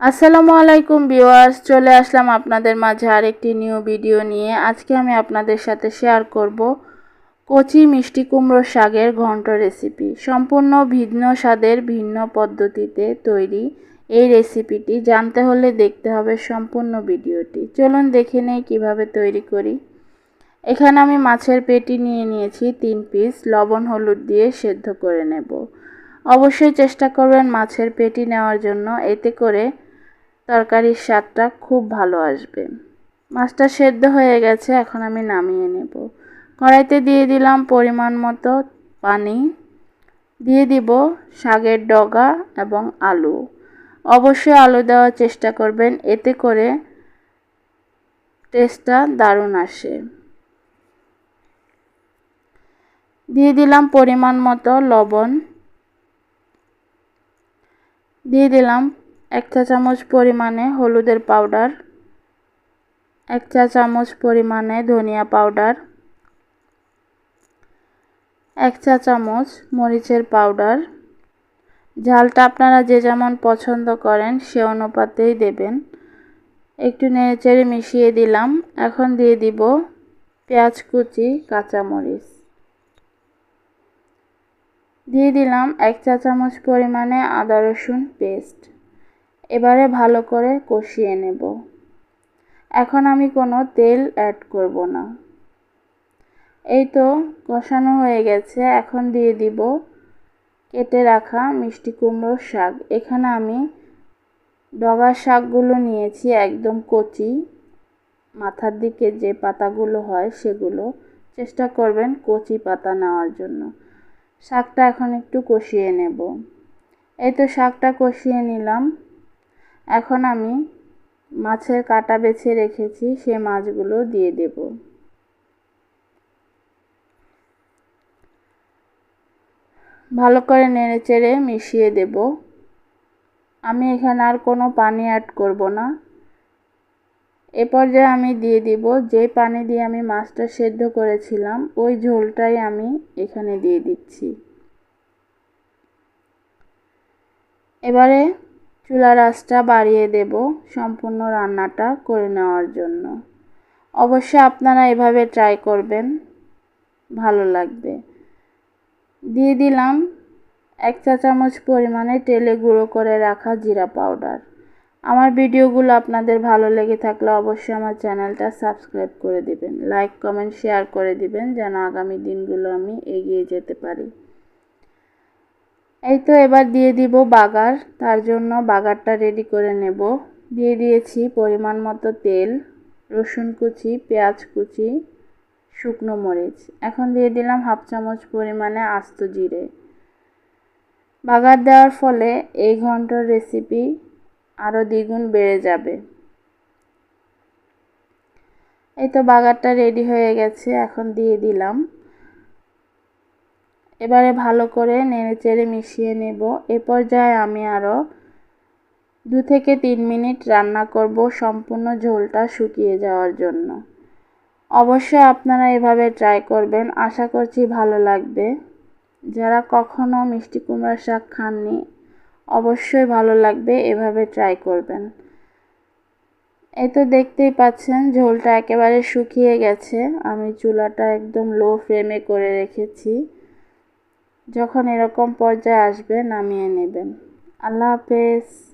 আসসালামু আলাইকুম ভিউয়ার্স, চলে আসলাম আপনাদের মাঝে আরেকটি নিউ ভিডিও নিয়ে। আজকে আমি আপনাদের সাথে শেয়ার করব কচি মিষ্টি কুমড়ো শাকের ঘন্ট রেসিপি। সম্পূর্ণ ভিন্ন স্বাদের, ভিন্ন পদ্ধতিতে তৈরি এই রেসিপিটি। জানতে হলে দেখতে হবে সম্পূর্ণ ভিডিওটি। চলুন দেখে নেই কীভাবে তৈরি করি। এখানে আমি মাছের পেটি নিয়ে নিয়েছি, তিন পিস। লবণ, হলুদ দিয়ে সেদ্ধ করে নেব। অবশ্যই চেষ্টা করবেন মাছের পেটি নেওয়ার জন্য। এতে করে তরকারির স্বাদটা খুব ভালো আসবে। মাছটা সেদ্ধ হয়ে গেছে, এখন আমি নামিয়ে নেব। কড়াইতে দিয়ে দিলাম পরিমাণ মতো পানি। দিয়ে দিব শাকের ডগা এবং আলু। অবশ্যই আলু দেওয়ার চেষ্টা করবেন, এতে করে টেস্টটা দারুণ আসে। দিয়ে দিলাম পরিমাণ মতো লবণ। দিয়ে দিলাম এক চা চামচ পরিমাণে হলুদের পাউডার, এক চা চামচ পরিমাণে ধনিয়া পাউডার, এক চা চামচ মরিচের পাউডার। ঝালটা আপনারা যে যেমন পছন্দ করেন সে অনুপাতেই দেবেন। একটু নেড়েচেড়ে মিশিয়ে দিলাম। এখন দিয়ে দিব পেঁয়াজ কুচি, কাঁচামরিচ। দিয়ে দিলাম এক চা চামচ পরিমাণে আদা রসুন পেস্ট। এবারে ভালো করে কষিয়ে নেব। এখন আমি কোনো তেল অ্যাড করব না। এই তো কষানো হয়ে গেছে। এখন দিয়ে দিব কেটে রাখা মিষ্টি কুমড়োর শাক। এখানে আমি ডগার শাকগুলো নিয়েছি, একদম কচি। মাথার দিকে যে পাতাগুলো হয় সেগুলো। চেষ্টা করবেন কচি পাতা নেওয়ার জন্য। শাকটা এখন একটু কষিয়ে নেব। এই তো শাকটা কষিয়ে নিলাম। এখন আমি মাছের কাটা বেছে রেখেছি, সে মাছগুলো দিয়ে দেব। ভালো করে নেড়ে চেড়ে মিশিয়ে দেব। আমি এখানে আর কোনো পানি অ্যাড করব না। এ পর্যায়ে আমি দিয়ে দিব, যে পানি দিয়ে আমি মাছটা সেদ্ধ করেছিলাম, ওই ঝোলটাই আমি এখানে দিয়ে দিচ্ছি। এবারে চুলার আঁচটা বাড়িয়ে দেব সম্পূর্ণ রান্নাটা করে নেওয়ার জন্য। অবশ্যই আপনারা এভাবে ট্রাই করবেন, ভালো লাগবে। দিয়ে দিলাম এক চা চামচ পরিমাণে তেলে গুঁড়ো করে রাখা জিরা পাউডার। আমার ভিডিওগুলো আপনাদের ভালো লেগে থাকলে অবশ্যই আমার চ্যানেলটা সাবস্ক্রাইব করে দিবেন, লাইক, কমেন্ট শেয়ার করে দিবেন যেন আগামী দিনগুলো আমি এগিয়ে যেতে পারি। এই তো এবার দিয়ে দিব বাগার, তার জন্য বাগারটা রেডি করে নেব। দিয়ে দিয়েছি পরিমাণ মতো তেল, রসুন কুচি, পেঁয়াজ কুচি, শুকনো মরিচ। এখন দিয়ে দিলাম হাফ চামচ পরিমাণে আস্ত জিরে। বাগার দেওয়ার ফলে এই ঘণ্টার রেসিপি আরও দ্বিগুণ বেড়ে যাবে। এই তো বাগারটা রেডি হয়ে গেছে, এখন দিয়ে দিলাম। এবারে ভালো করে নেড়েচেড়ে মিশিয়ে নেব। এ পর্যায়ে আমি আরও দু থেকে তিন মিনিট রান্না করব সম্পূর্ণ ঝোলটা শুকিয়ে যাওয়ার জন্য। অবশ্যই আপনারা এভাবে ট্রাই করবেন, আশা করছি ভালো লাগবে। যারা কখনো মিষ্টি কুমড়ার শাক খাননি, অবশ্যই ভালো লাগবে, এভাবে ট্রাই করবেন। এ তো দেখতেই পাচ্ছেন, ঝোলটা একেবারে শুকিয়ে গেছে। আমি চুলাটা একদম লো ফ্লেমে করে রেখেছি। যখন এরকম পর্যায়ে আসবে নামিয়ে নেবেন। আল্লাহ হাফেজ।